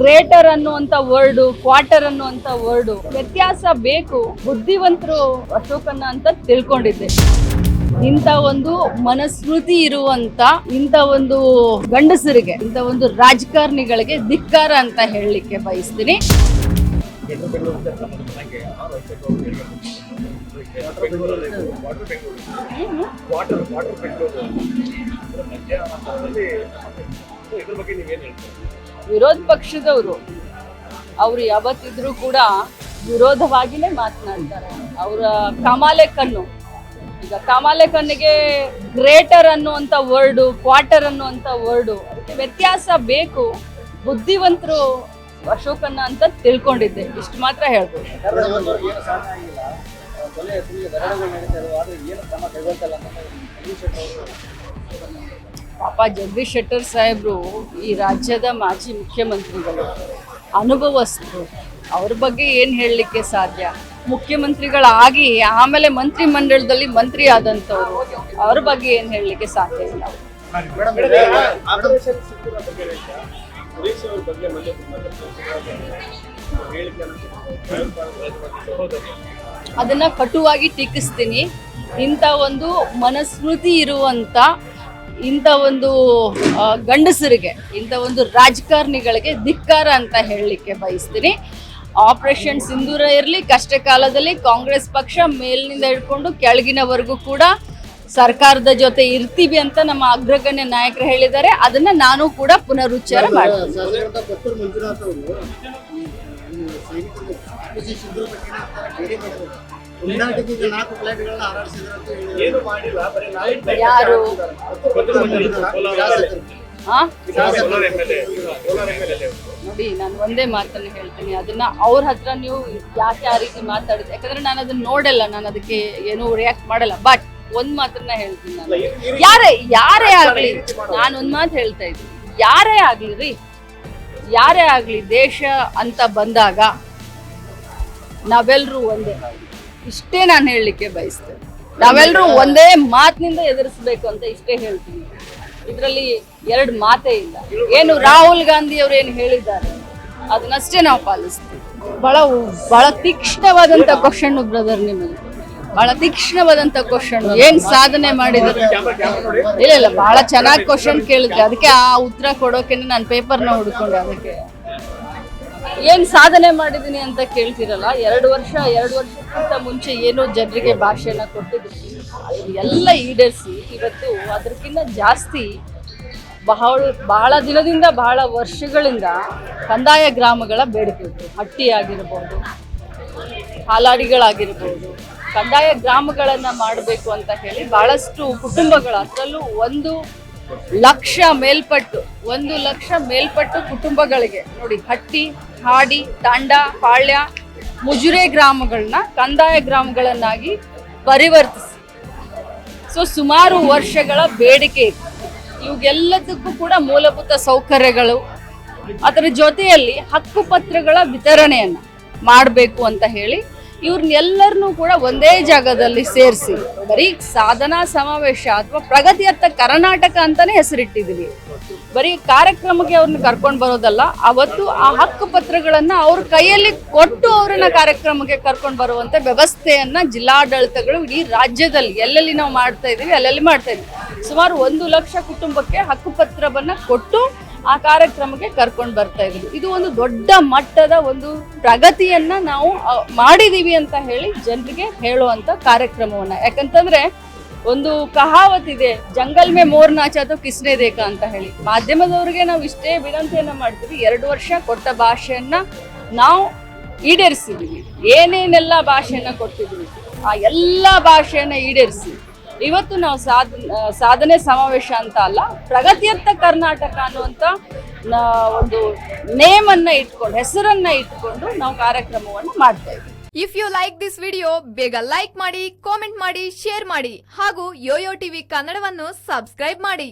Greater ಅನ್ನುವಂತ word quarter ಅನ್ನುವಂತ word ವ್ಯತ್ಯಾಸ ಬೇಕು, ಬುದ್ಧಿವಂತರು ಅಶೋಕನ್ನ ಅಂತ ತಿಳ್ಕೊಂಡಿದ್ದೆ. ಇಂಥ ಒಂದು ಮನಸ್ಮೃತಿ ಇರುವಂತ ಇಂಥ ಒಂದು ಗಂಡಸರಿಗೆ, ಇಂಥ ಒಂದು ರಾಜಕಾರಣಿಗಳಿಗೆ ಧಿಕ್ಕಾರ ಅಂತ ಹೇಳಲಿಕ್ಕೆ ಬಯಸ್ತೀನಿ. ಬಗ್ಗೆ ನೀವೇನು ಹೇಳ್ತೀರಾ ವಿರೋಧ ಪಕ್ಷದವರು ಅವರು ಯಾವತ್ತಿದ್ರೂ ಕೂಡ ವಿರೋಧವಾಗಿನೇ ಮಾತನಾಡ್ತಾರೆ. ಅವರ ಕಮಾಲೆ ಕಣ್ಣು. ಈಗ ಕಮಾಲೆ ಕಣ್ಣಿಗೆ ಗ್ರೇಟರ್ ಅನ್ನುವಂಥ ವರ್ಡು, ಕ್ವಾರ್ಟರ್ ಅನ್ನುವಂಥ ವರ್ಡು, ಅದಕ್ಕೆ ವ್ಯತ್ಯಾಸ ಬೇಕು. ಬುದ್ಧಿವಂತರು ಅಶೋಕನ್ನ ಅಂತ ತಿಳ್ಕೊಂಡಿದ್ದೆ. ಇಷ್ಟು ಮಾತ್ರ ಹೇಳ್ಬೋದು. ಪಾಪ ಜಗದೀಶ್ ಶೆಟ್ಟರ್ ಸಾಹೇಬರು ಈ ರಾಜ್ಯದ ಮಾಜಿ ಮುಖ್ಯಮಂತ್ರಿಗಳು, ಅನುಭವಸ್ಥರು, ಅವ್ರ ಬಗ್ಗೆ ಏನು ಹೇಳಲಿಕ್ಕೆ ಸಾಧ್ಯ? ಮುಖ್ಯಮಂತ್ರಿಗಳಾಗಿ ಆಮೇಲೆ ಮಂತ್ರಿ ಮಂಡಳದಲ್ಲಿ ಮಂತ್ರಿ ಆದಂಥವ್ರು ಅವ್ರ ಬಗ್ಗೆ ಏನು ಹೇಳಲಿಕ್ಕೆ ಸಾಧ್ಯ ಇಲ್ಲ? ಅದನ್ನ ಕಟುವಾಗಿ ಟೀಕಿಸ್ತೀನಿ. ಇಂಥ ಒಂದು ಮನಸ್ಮೃತಿ ಇರುವಂತ ಇಂಥ ಒಂದು ಗಂಡಸರಿಗೆ ಇಂಥ ಒಂದು ರಾಜಕಾರಣಿಗಳಿಗೆ ಧಿಕ್ಕಾರ ಅಂತ ಹೇಳಲಿಕ್ಕೆ ಬಯಸ್ತೀನಿ. ಆಪರೇಷನ್ ಸಿಂಧೂರ ಇರಲಿ ಕಷ್ಟ ಕಾಲದಲ್ಲಿ ಕಾಂಗ್ರೆಸ್ ಪಕ್ಷ ಮೇಲಿನಿಂದ ಹಿಡ್ಕೊಂಡು ಕೆಳಗಿನವರೆಗೂ ಕೂಡ ಸರ್ಕಾರದ ಜೊತೆ ಇರ್ತೀವಿ ಅಂತ ನಮ್ಮ ಅಗ್ರಗಣ್ಯ ನಾಯಕರು ಹೇಳಿದ್ದಾರೆ. ಅದನ್ನ ನಾನು ಕೂಡ ಪುನರುಚ್ಚಾರ ಮಾಡ್ತೀನಿ. ನಾಲ್ಕು ಫ್ಲೈಟ್ಗಳನ್ನ ಹಾರಾಡಿಸಿದ್ರು ಅಂತ ಹೇಳಿದ್ರು ಏನು ಮಾಡಿಲ್ಲ ಬರೀ ಯಾರು? ನೋಡಿ ನಾನು ಒಂದೇ ಮಾತನ್ನ ಹೇಳ್ತೀನಿ ಅದನ್ನ ಅವ್ರ ಹತ್ರ ನೀವು ಯಾಕೆ ಆ ರೀತಿ ಮಾತಾಡಿದ್ರೆ? ಯಾಕಂದ್ರೆ ನಾನು ಅದನ್ನ ನೋಡಲ್ಲ ನಾನು ಅದಕ್ಕೆ ಏನು ರಿಯಾಕ್ಟ್ ಮಾಡಲ್ಲ. ಬಟ್ ಒಂದ್ ಮಾತನ್ನ ಹೇಳ್ತೀನಿ ನಾನು. ಯಾರೇ ಯಾರೇ ಆಗ್ಲಿ ನಾನು ಒಂದ್ ಮಾತು ಹೇಳ್ತಾ ಇದ್ದೀನಿ. ಯಾರೇ ಆಗ್ಲಿ ರೀ ಯಾರೇ ಆಗ್ಲಿ ದೇಶ ಅಂತ ಬಂದಾಗ ನಾವೆಲ್ಲರೂ ಒಂದೇ. ಇಷ್ಟೇ ನಾನು ಹೇಳಲಿಕ್ಕೆ ಬಯಸ್ತೇನೆ. ನಾವೆಲ್ಲರೂ ಒಂದೇ ಮಾತಿನಿಂದ ಎದುರಿಸ್ಬೇಕು ಅಂತ ಇಷ್ಟೇ ಹೇಳ್ತೀನಿ. ಇದರಲ್ಲಿ ಎರಡು ಮಾತೇ ಇಲ್ಲ. ಏನು ರಾಹುಲ್ ಗಾಂಧಿ ಅವರು ಏನು ಹೇಳಿದ್ದಾರೆ ಅದನ್ನಷ್ಟೇ ನಾವು ಪಾಲಿಸ್ತೀವಿ. ಬಹಳ ಬಹಳ ತೀಕ್ಷ್ಣವಾದಂತ ಕ್ವಶನ್ ಬ್ರದರ್ ನಿಮಗೆ ಬಹಳ ತೀಕ್ಷ್ಣವಾದಂತ ಕ್ವಶನ್ ಏನ್ ಸಾಧನೆ ಮಾಡಿದ್ರು? ಇಲ್ಲ ಇಲ್ಲ ಬಹಳ ಚೆನ್ನಾಗಿ ಕ್ವಶನ್ ಕೇಳಿದ್ರೆ. ಅದಕ್ಕೆ ಆ ಉತ್ತರ ಕೊಡೋಕೆ ನಾನು ಪೇಪರ್ನ ಹುಡ್ಕೊಂಡೆ ಅದಕ್ಕೆ. ಏನ್ ಸಾಧನೆ ಮಾಡಿದೀನಿ ಅಂತ ಕೇಳ್ತಿರಲ್ಲ? ಎರಡು ವರ್ಷ, ಎರಡು ವರ್ಷಕ್ಕಿಂತ ಮುಂಚೆ ಏನು ಜನರಿಗೆ ಭಾಷೆನ ಕೊಟ್ಟಿದ್ರು. ಅದು ಎಲ್ಲ ಈಡೇರಿಸಿ ಇವತ್ತು ಅದಕ್ಕಿಂತ ಜಾಸ್ತಿ ಬಹಳ ಬಹಳ ದಿನದಿಂದ ಬಹಳ ವರ್ಷಗಳಿಂದ ಕಂದಾಯ ಗ್ರಾಮಗಳ ಬೇಡಿಕೆ ಇತ್ತು ಹಟ್ಟಿ ಆಗಿರ್ಬೋದು ಹಾಲಾಡಿಗಳಾಗಿರ್ಬೋದು. ಕಂದಾಯ ಗ್ರಾಮಗಳನ್ನ ಮಾಡಬೇಕು ಅಂತ ಹೇಳಿ ಬಹಳಷ್ಟು ಕುಟುಂಬಗಳ, ಅದರಲ್ಲೂ ಒಂದು ಲಕ್ಷ ಮೇಲ್ಪಟ್ಟು, ಒಂದು ಲಕ್ಷ ಮೇಲ್ಪಟ್ಟು ಕುಟುಂಬಗಳಿಗೆ ನೋಡಿ, ಹಟ್ಟಿ ಹಾಡಿ ತಾಂಡ ಪಾಳ್ಯ, ಮುಜುರೆ ಗ್ರಾಮಗಳನ್ನ ಕಂದಾಯ ಗ್ರಾಮಗಳನ್ನಾಗಿ ಪರಿವರ್ತಿಸಿ. ಸೊ ಸುಮಾರು ವರ್ಷಗಳ ಬೇಡಿಕೆ ಇತ್ತು ಇವಾಗೆಲ್ಲದಕ್ಕೂ ಕೂಡ ಮೂಲಭೂತ ಸೌಕರ್ಯಗಳು, ಅದರ ಜೊತೆಯಲ್ಲಿ ಹಕ್ಕುಪತ್ರಗಳ ವಿತರಣೆಯನ್ನು ಮಾಡಬೇಕು ಅಂತ ಹೇಳಿ ಇವ್ರನ್ನೆಲ್ಲರನ್ನೂ ಕೂಡ ಒಂದೇ ಜಾಗದಲ್ಲಿ ಸೇರಿಸಿ, ಬರೀ ಸಾಧನಾ ಸಮಾವೇಶ ಅಥವಾ ಪ್ರಗತಿಯತ್ತ ಕರ್ನಾಟಕ ಅಂತಾನೆ ಹೆಸರಿಟ್ಟಿದ್ದೀವಿ ಬರೀ ಕಾರ್ಯಕ್ರಮಕ್ಕೆ ಅವ್ರನ್ನ ಕರ್ಕೊಂಡು ಬರೋದಲ್ಲ, ಅವತ್ತು ಆ ಹಕ್ಕು ಪತ್ರಗಳನ್ನ ಅವ್ರ ಕೈಯಲ್ಲಿ ಕೊಟ್ಟು ಅವ್ರನ್ನ ಕಾರ್ಯಕ್ರಮಕ್ಕೆ ಕರ್ಕೊಂಡು ಬರುವಂತ ವ್ಯವಸ್ಥೆಯನ್ನ ಜಿಲ್ಲಾಡಳಿತಗಳು ಇಡೀ ರಾಜ್ಯದಲ್ಲಿ ಎಲ್ಲೆಲ್ಲಿ ನಾವು ಮಾಡ್ತಾ ಇದೀವಿ, ಅಲ್ಲೆಲ್ಲಿ ಮಾಡ್ತಾ ಇದೀವಿ. ಸುಮಾರು ಒಂದು ಲಕ್ಷ ಕುಟುಂಬಕ್ಕೆ ಹಕ್ಕುಪತ್ರವನ್ನ ಕೊಟ್ಟು ಆ ಕಾರ್ಯಕ್ರಮಕ್ಕೆ ಕರ್ಕೊಂಡು ಬರ್ತಾ ಇದ್ರು. ಇದು ಒಂದು ದೊಡ್ಡ ಮಟ್ಟದ ಒಂದು ಪ್ರಗತಿಯನ್ನ ನಾವು ಮಾಡಿದೀವಿ ಅಂತ ಹೇಳಿ ಜನರಿಗೆ ಹೇಳುವಂತ ಕಾರ್ಯಕ್ರಮವನ್ನ. ಯಾಕಂತಂದ್ರೆ ಒಂದು ಕಹಾವತ್ ಇದೆ ಜಂಗಲ್ ಮೇ ಮೋರ್ ನಾಚ ಅಥವಾ ಕಿಸ್ನೆ ದೇಕ ಅಂತ ಹೇಳಿ. ಮಾಧ್ಯಮದವ್ರಿಗೆ ನಾವು ಇಷ್ಟೇ ವಿನಂತಿಯನ್ನ ಮಾಡ್ತೀವಿ, ಎರಡು ವರ್ಷ ಕೊಟ್ಟ ಭಾಷೆಯನ್ನ ನಾವು ಈಡೇರಿಸಿದೀವಿ. ಏನೇನೆಲ್ಲ ಭಾಷೆಯನ್ನ ಕೊಟ್ಟಿದ್ವಿ ಆ ಎಲ್ಲ ಭಾಷೆಯನ್ನ ಈಡೇರಿಸಿ. ಇವತ್ತು ನಾವು ಸಾಧ ಸಾಧನೆ ಸಮಾವೇಶ ಅಂತ ಅಲ್ಲ, ಪ್ರಗತಿಯತ್ತ ಕರ್ನಾಟಕ ಅನ್ನುವಂಥ ಒಂದು ನೇಮನ್ನ ಇಟ್ಕೊಂಡು, ಹೆಸರನ್ನ ಇಟ್ಕೊಂಡು ನಾವು ಕಾರ್ಯಕ್ರಮವನ್ನು ಮಾಡ್ತಾ ಇದ್ದೀವಿ. If you like this video ಬೇಗ ಲೈಕ್ ಮಾಡಿ ಕಾಮೆಂಟ್ ಮಾಡಿ ಶೇರ್ ಮಾಡಿ, ಹಾಗೂ ಯೋಯೋ ಟಿವಿ ಕನ್ನಡವನ್ನು ಸಬ್ಸ್ಕ್ರೈಬ್ ಮಾಡಿ.